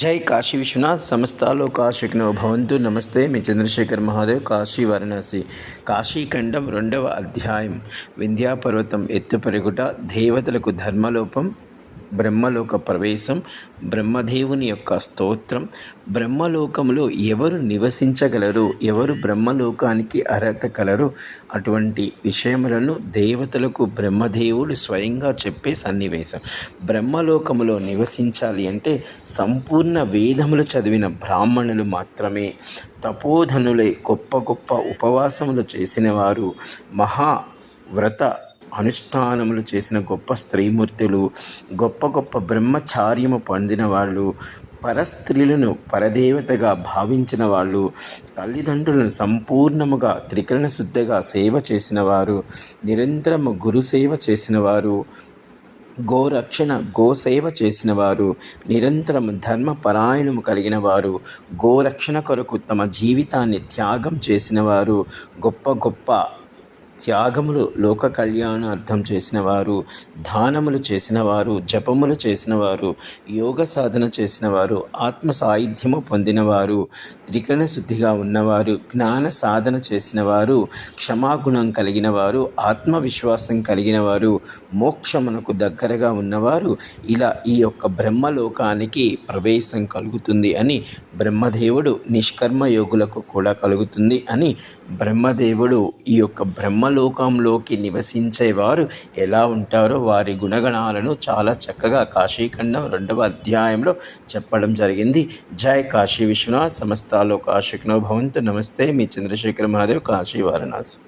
జై కాశీ విశ్వనాథ్ సమస్తాలో కాశిక్నో భవంతు నమస్తే మీ చంద్రశేఖర్ మహాదేవ్ కాశీ వారణాసి. కాశీఖండం రెండవ అధ్యాయం. వింధ్యాపర్వతం ఎత్తు ఎత్తుపరుగుట దేవతలకు ధర్మలోపం బ్రహ్మలోక ప్రవేశం బ్రహ్మదేవుని యొక్క స్తోత్రం. బ్రహ్మలోకంలో ఎవరు నివసించగలరు? ఎవరు బ్రహ్మలోకానికి అర్హత కలరు? అటువంటి విషయములను దేవతలకు బ్రహ్మదేవుడు స్వయంగా చెప్పే సన్నివేశం. బ్రహ్మలోకములో నివసించాలి అంటే సంపూర్ణ వేదములు చదివిన బ్రాహ్మణులు మాత్రమే. తపోధనులై గొప్ప గొప్ప ఉపవాసములు చేసిన వారు మహా వ్రత అనుష్ఠానములు చేసిన గొప్ప స్త్రీమూర్తులు గొప్ప గొప్ప బ్రహ్మచార్యము పొందిన వాళ్ళు పరస్త్రీలను పరదేవతగా భావించిన వాళ్ళు తల్లిదండ్రులను సంపూర్ణముగా త్రికరణ శుద్ధిగా సేవ చేసినవారు నిరంతరము గురుసేవ చేసినవారు గోరక్షణ గోసేవ చేసిన వారు నిరంతరం ధర్మపరాయణము కలిగిన వారు గోరక్షణ కొరకు తమ జీవితాన్ని త్యాగం చేసిన వారు గొప్ప గొప్ప త్యాగములు లోక కళ్యాణార్థం చేసిన వారు దానములు చేసిన వారు జపములు చేసిన వారు యోగ సాధన చేసిన వారు ఆత్మ సాయుధ్యము పొందినవారు త్రికరణ శుద్ధిగా ఉన్నవారు జ్ఞాన సాధన చేసిన వారు క్షమాగుణం కలిగిన వారు ఆత్మవిశ్వాసం కలిగిన వారు మోక్షమునకు దగ్గరగా ఉన్నవారు ఇలా ఈ యొక్క బ్రహ్మలోకానికి ప్రవేశం కలుగుతుంది అని బ్రహ్మదేవుడు నిష్కర్మ యోగులకు కూడా కలుగుతుంది అని బ్రహ్మదేవుడు ఈ యొక్క బ్రహ్మ బ్రహ్మలోకంలోకి నివసించేవారు ఎలా ఉంటారో వారి గుణగణాలను చాలా చక్కగా కాశీఖండం రెండవ అధ్యాయంలో చెప్పడం జరిగింది. జై కాశీ విశ్వనాథ్. సమస్తాలో కాశిక్నో భవంతు. నమస్తే. మీ చంద్రశేఖర్ మహాదేవ్. కాశీ వారణాసి.